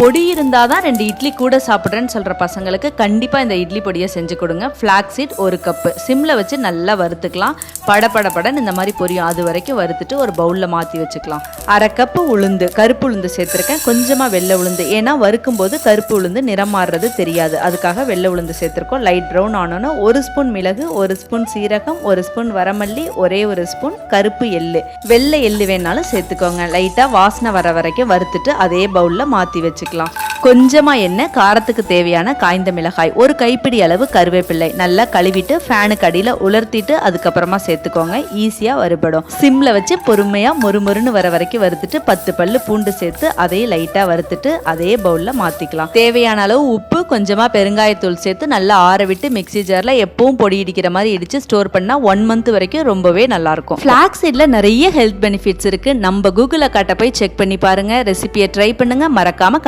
பொடி இருந்தால் தான் ரெண்டு இட்லி கூட சாப்பிட்றேன்னு சொல்கிற பசங்களுக்கு கண்டிப்பாக இந்த இட்லி பொடியை செஞ்சு கொடுங்க. ஃப்ளாக் சீட் ஒரு கப்பு சிம்மில் வச்சு நல்லா வறுத்துக்கலாம். பட பட படன்னு இந்த மாதிரி பொரியும். அது வரைக்கும் வறுத்துட்டு ஒரு பவுலில் மாற்றி வச்சுக்கலாம். அரை கப்பு உளுந்து கருப்பு உளுந்து சேர்த்துருக்கேன். கொஞ்சமாக வெள்ளை உளுந்து. ஏன்னா வறுக்கும் போது கருப்பு உளுந்து நிறம் மாறுறது தெரியாது. அதுக்காக வெள்ளை உளுந்து சேர்த்துருக்கோம். லைட் ப்ரௌன் ஆனோன்னா ஒரு ஸ்பூன் மிளகு ஒரு ஸ்பூன் சீரகம் ஒரு ஸ்பூன் வரமல்லி ஒரே ஒரு ஸ்பூன் கருப்பு எள்ளு. வெள்ளை எள்ளு வேணாலும் சேர்த்துக்கோங்க. லைட்டாக வாசனை வர வரைக்கும் வறுத்துட்டு அதே பவுலில் மாற்றி வச்சுக்கலாம் கொஞ்சமாக எண்ணெய் காரத்துக்கு தேவையான காய்ந்த மிளகாய் ஒரு கைப்பிடி அளவு கருவேப்பிள்ளை நல்லா கழுவிட்டு ஃபேனுக்கு அடியில் உலர்த்திட்டு அதுக்கப்புறமா சேர்த்துக்கோங்க. ஈஸியாக வறுபடும். சிம்மில் வச்சு பொறுமையாக மொறுமொறுன்னு வர வரைக்கும் வறுத்துட்டு பத்து பல்லு பூண்டு சேர்த்து அதையும் லைட்டாக வறுத்துட்டு அதே பவுலில் மாற்றிக்கலாம் தேவையான அளவு உப்பு கொஞ்சமாக பெருங்காயத்தூள் சேர்த்து நல்லா ஆற விட்டு மிக்ஸி ஜாரில் எப்பவும் பொடி இடிக்கிற மாதிரி இடித்து ஸ்டோர் பண்ணால் ஒன் மந்த் வரைக்கும் ரொம்பவே நல்லாயிருக்கும். ஃப்ளாக் சீடில் நிறைய ஹெல்த் பெனிஃபிட்ஸ் இருக்குது நம்ம கூகுளில் கட்ட போய் செக் பண்ணி பாருங்கள் ரெசிபியை ட்ரை பண்ணுங்கள் மறக்காமல்